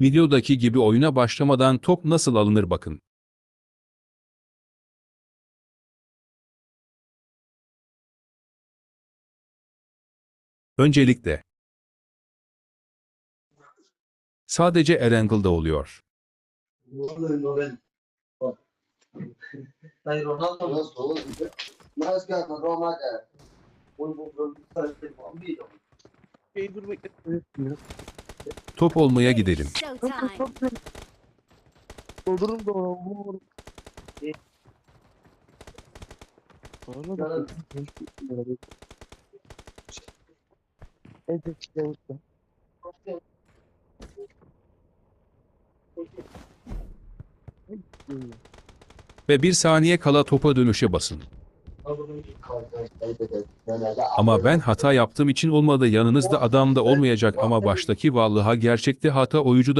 Videodaki gibi oyuna başlamadan top nasıl alınır bakın. Öncelikle sadece Erangle'da oluyor. Top olmaya gidelim. Doldururum da ona vururum. Sonra da Evet, evet, evet. Ve bir saniye kala topa dönüşe basın. Ama ben hata yaptığım için olmadı yanınızda adam da olmayacak ama baştaki vallaha gerçekte hata oyuncuda